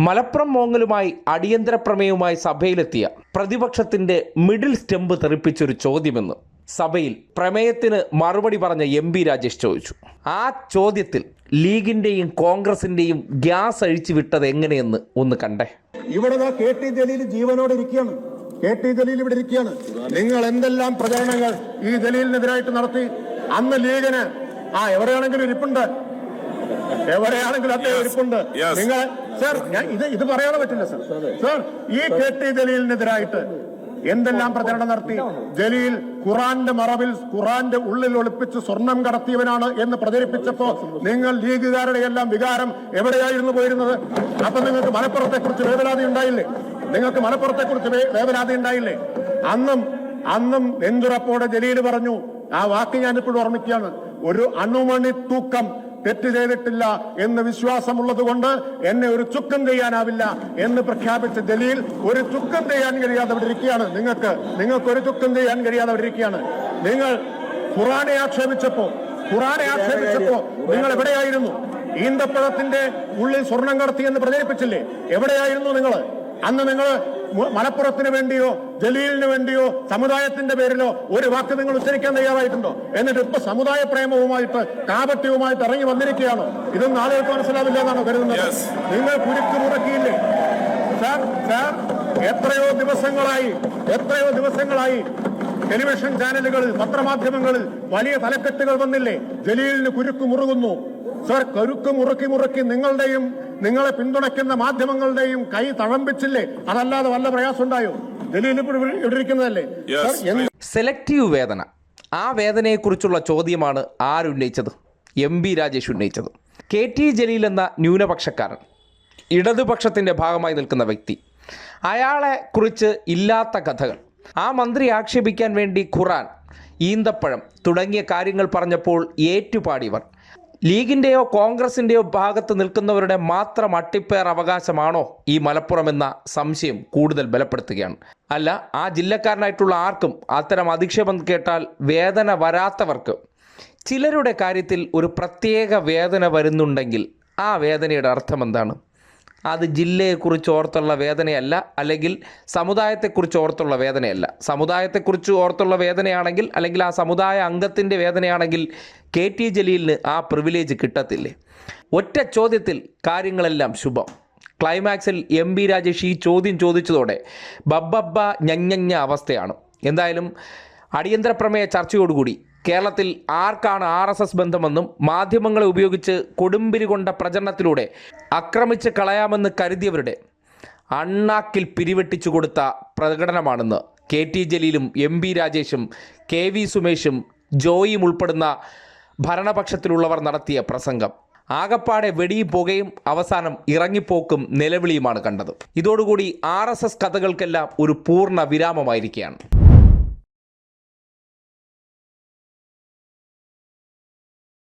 മലപ്പുറം മോങ്ങലുമായി അടിയന്തര പ്രമേയവുമായി സഭയിലെത്തിയ പ്രതിപക്ഷത്തിന്റെ middle stump തെറിപ്പിച്ചൊരു ചോദ്യമെന്ന് സഭയിൽ പ്രമേയത്തിന് മറുപടി പറഞ്ഞ എം പി രാജേഷ് ചോദിച്ചു. ആ ചോദ്യത്തിൽ ലീഗിന്റെയും കോൺഗ്രസിന്റെയും ഗ്യാസ് അഴിച്ചു വിട്ടത് എങ്ങനെയെന്ന് ഒന്ന് കണ്ടേ. ഇവിടെ കെ ടി ജലീൽ ജീവനോടെ ഇരിക്കുകയാണ്. കെ ടി ജലീൽ ഇവിടെ ഇരിക്കുകയാണ്. നിങ്ങൾ എന്തെല്ലാം പ്രചരണങ്ങൾ ഈ ജലീലിനെതിരായിട്ട് നടത്തി? അന്ന് ലീഗിന് ആ എവിടെയാണെങ്കിലും ഇരിപ്പുണ്ട്. എവിടെയാണെങ്കിലും അദ്ദേഹം ഇരിപ്പുണ്ട്. നിങ്ങൾ സർ ഞാൻ ഇത് ഇത് പറയാതെ പറ്റില്ല സാർ. സാർ ഈ കെ ടി ജലീലിനെതിരായിട്ട് എന്തെല്ലാം പ്രചരണം നടത്തി? ജലീൽ ഖുറാന്റെ മറവിൽ ഖുറാന്റെ ഉള്ളിൽ ഒളിപ്പിച്ച് സ്വർണം കടത്തിയവനാണ് എന്ന് പ്രചരിപ്പിച്ചപ്പോ നിങ്ങൾ ലീഗുകാരുടെ എല്ലാം വികാരം എവിടെയായിരുന്നു പോയിരുന്നത്? അപ്പൊ നിങ്ങൾക്ക് മലപ്പുറത്തെ കുറിച്ച് വേവലാതി ഉണ്ടായില്ലേ? നിങ്ങൾക്ക് മലപ്പുറത്തെ കുറിച്ച് വേവലാതി ഉണ്ടായില്ലേ? അന്നും അന്നും നെഞ്ചുറപ്പോടെ ജലീൽ പറഞ്ഞു ആ വാക്ക് ഞാനിപ്പോഴും ഓർമ്മിക്കുകയാണ്. ഒരു അണുമണി തൂക്കം തെറ്റ് ചെയ്തിട്ടില്ല എന്ന് വിശ്വാസമുള്ളത് കൊണ്ട് എന്നെ ഒരു ചുക്കം ചെയ്യാനാവില്ല എന്ന് പ്രഖ്യാപിച്ച ജലീൽ ഒരു ചുക്കം ചെയ്യാൻ കഴിയാതെ അവിടെ ഇരിക്കുകയാണ് നിങ്ങൾക്ക് നിങ്ങൾക്ക് ഒരു ചുക്കം ചെയ്യാൻ കഴിയാതെ അവിടെ ഇരിക്കുകയാണ് നിങ്ങൾ ഖുറാനെ ആക്ഷേപിച്ചപ്പോ ഖുറാനെ ആക്ഷേപിച്ചപ്പോ നിങ്ങൾ എവിടെയായിരുന്നു? ഈന്തപ്പഴത്തിന്റെ ഉള്ളിൽ സ്വർണം കടത്തി എന്ന് പ്രചരിപ്പിച്ചില്ലേ? എവിടെയായിരുന്നു നിങ്ങൾ? അന്ന് നിങ്ങൾ മലപ്പുറത്തിന് വേണ്ടിയോ ജലീലിന് വേണ്ടിയോ സമുദായത്തിന്റെ പേരിലോ ഒരു വാക്ക് നിങ്ങൾ ഉച്ചരിക്കാൻ തയ്യാറായിട്ടുണ്ടോ? എന്നിട്ട് ഇപ്പൊ സമുദായ പ്രേമവുമായിട്ട് കാപട്യവുമായിട്ട് ഇറങ്ങി വന്നിരിക്കുകയാണ്? ഇതൊന്നും ആളുകൾക്ക് മനസ്സിലാവില്ല എന്നാണ് കരുതുന്നത്? നിങ്ങൾ കുരുക്ക് മുടക്കിയില്ലേ സാർ സാർ എത്രയോ ദിവസങ്ങളായി എത്രയോ ദിവസങ്ങളായി ടെലിവിഷൻ ചാനലുകളിൽ പത്രമാധ്യമങ്ങളിൽ വലിയ തലക്കെട്ടുകൾ വന്നില്ലേ? ജലീലിന് കുരുക്ക് മുറുകുന്നു. സർ കരുക്ക് മുറുക്കി മുറുക്കി നിങ്ങളുടെയും നിങ്ങളെ പിന്തുണയ്ക്കുന്ന മാധ്യമങ്ങളുടെയും കൈ തഴമ്പിച്ചില്ലേ? അതല്ലാതെ വല്ല പ്രയാസം ഉണ്ടായോ ഇവിടെ ഇരിക്കുന്നതല്ലേ സെലക്റ്റീവ് വേദന. ആ വേദനയെക്കുറിച്ചുള്ള ചോദ്യമാണ് ആരുന്നയിച്ചത് എം ബി രാജേഷ് ഉന്നയിച്ചത്. കെ ടി ജലീൽ എന്ന ന്യൂനപക്ഷക്കാരൻ ഇടതുപക്ഷത്തിന്റെ ഭാഗമായി നിൽക്കുന്ന വ്യക്തി. അയാളെ കുറിച്ച് ഇല്ലാത്ത കഥകൾ. ആ മന്ത്രി ആക്ഷേപിക്കാൻ വേണ്ടി ഖുറാൻ ഈന്തപ്പഴം തുടങ്ങിയ കാര്യങ്ങൾ പറഞ്ഞപ്പോൾ ഏറ്റുപാടിയവർ. ലീഗിന്റെയോ കോൺഗ്രസിന്റെയോ ഭാഗത്ത് നിൽക്കുന്നവരുടെ മാത്രം അട്ടിപ്പേർ അവകാശമാണോ ഈ മലപ്പുറം എന്ന സംശയം കൂടുതൽ ബലപ്പെടുത്തുകയാണ്. അല്ല ആ ജില്ലക്കാരനായിട്ടുള്ള ആർക്കും അത്തരം അധിക്ഷേപം കേട്ടാൽ വേദന വരാത്തവർക്ക് ചിലരുടെ കാര്യത്തിൽ ഒരു പ്രത്യേക വേദന വരുന്നുണ്ടെങ്കിൽ ആ വേദനയുടെ അർത്ഥം എന്താണ് അത് ജില്ലയെക്കുറിച്ച് ഓർത്തുള്ള വേദനയല്ല അല്ലെങ്കിൽ സമുദായത്തെക്കുറിച്ച് ഓർത്തുള്ള വേദനയല്ല. സമുദായത്തെക്കുറിച്ച് ഓർത്തുള്ള വേദനയാണെങ്കിൽ അല്ലെങ്കിൽ ആ സമുദായ അംഗത്തിന്റെ വേദനയാണെങ്കിൽ കെ ടി ജലീലിന് ആ പ്രിവിലേജ് കിട്ടത്തില്ലേ? ഒറ്റ ചോദ്യത്തിൽ കാര്യങ്ങളെല്ലാം ശുഭം. ക്ലൈമാക്സിൽ എം ബി രാജേഷ് ഈ ചോദ്യം ചോദിച്ചതോടെ ബബ്ബബ്ബ ഞഞ്ഞഞ്ഞ അവസ്ഥയാണ്. എന്തായാലും അടിയന്തര പ്രമേയ ചർച്ചയോടുകൂടി കേരളത്തിൽ ആർക്കാണ് ആർ എസ് എസ് ബന്ധമെന്നും മാധ്യമങ്ങളെ ഉപയോഗിച്ച് കൊടുമ്പിരി കൊണ്ട പ്രചരണത്തിലൂടെ ആക്രമിച്ച് കളയാമെന്ന് കരുതിയവരുടെ അണ്ണാക്കിൽ പിരിവെട്ടിച്ചു കൊടുത്ത പ്രകടനമാണെന്ന് കെ ടി ജലീലും എം ബി രാജേഷും കെ വി സുമേഷും ജോയിയും ഉൾപ്പെടുന്ന ഭരണപക്ഷത്തിലുള്ളവർ നടത്തിയ പ്രസംഗം. ആകപ്പാടെ വെടിയും പുകയും അവസാനം ഇറങ്ങിപ്പോക്കും നിലവിളിയുമാണ് കണ്ടത്. ഇതോടുകൂടി ആർ എസ് എസ് കഥകൾക്കെല്ലാം ഒരു പൂർണ വിരാമമായിരിക്കുകയാണ്.